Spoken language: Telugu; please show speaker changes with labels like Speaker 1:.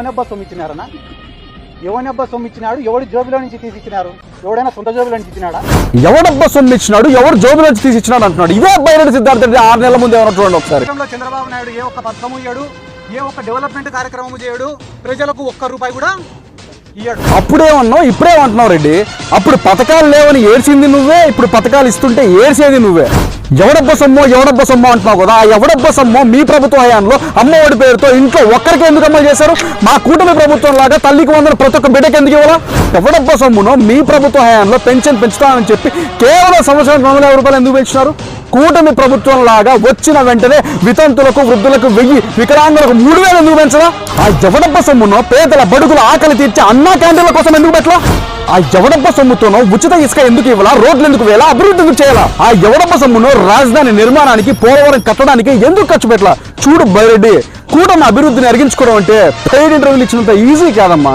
Speaker 1: ఎవనబ్బా సొమ్ము ఇచ్చినారనా ఎవనబ్బా సొమ్ము ఇచ్చినాడు ఎవడి జోబులో నుంచి తీసి ఇచ్చినారు ఎవడైనా సొంత జోబులో నుంచి ఇచ్చినాడా
Speaker 2: ఎవడబ్బా సొమ్ము ఇచ్చినాడు ఎవరు జోబులో నుంచి తీసి ఇచ్చినాడు అంటున్నాడు. ఇదే బయలుదేరి సిద్ధార్థ రెడ్డి ఆరు నెలల ముందు ఏమన్నా చూడండి ఒకసారి.
Speaker 1: చంద్రబాబు నాయుడు ఏ ఒక్క పథకము ఇయ్యాడు ఏ ఒక్క డెవలప్మెంట్ కార్యక్రమం చేయడు ప్రజలకు ఒక్క రూపాయి కూడా అప్పుడే
Speaker 2: ఉన్నావు ఇప్పుడే ఉంటున్నావు రెడ్డి. అప్పుడు పథకాలు లేవని ఏడ్చింది నువ్వే ఇప్పుడు పథకాలు ఇస్తుంటే ఏడ్చేది నువ్వే. ఎవడబ్బ సొమ్మో ఎవడబ్బ సొమ్మో అంటున్నావు కదా ఆ ఎవడబ్బ సొమ్మో మీ ప్రభుత్వ హయాంలో అమ్మఒడి పేరుతో ఇంట్లో ఒక్కరికి ఎందుకు అమలు చేశారు? మా కూటమి ప్రభుత్వం లాగా తల్లికి వందలు ప్రతి ఒక్క బిడ్డకి ఎందుకు ఇవ్వాలా? ఎవడబ్బ సొమ్మునో మీ ప్రభుత్వ హయాంలో పెన్షన్ పెంచుతామని చెప్పి కేవలం సంవత్సరానికి రెండు వందల యాభై రూపాయలు ఎందుకు పెంచినారు? కూటమి ప్రభుత్వం లాగా వచ్చిన వెంటనే వితంతులకు వృద్ధులకు వెయ్యి వికలాంగులకు మూడు వేలు ఎందుకు పెంచరా? ఆ ఎవడబ్బ సొమ్మునో పేదల బడుగుల ఆకలి తీర్చి అన్నా క్యాంటీన్ల కోసం ఎందుకు పెట్టలా? ఆ ఎవడబ్బ సొమ్ముతోనో ఉచిత ఇసుక ఎందుకు ఇవ్వాలా? రోడ్లు ఎందుకు వేయాలా? అభివృద్ధి ఎందుకు చేయాలా? ఆ ఎవడబ్బ సొమ్మునో రాజధాని నిర్మాణానికి పోలవరం కట్టడానికి ఎందుకు ఖర్చు పెట్టలా? చూడు బైరెడ్డి కూటమి అభివృద్ధిని అరిగించుకోవడం అంటే పెయిడ్ ఇంటర్వ్యూలు ఇచ్చినంత ఈజీ కాదమ్మా.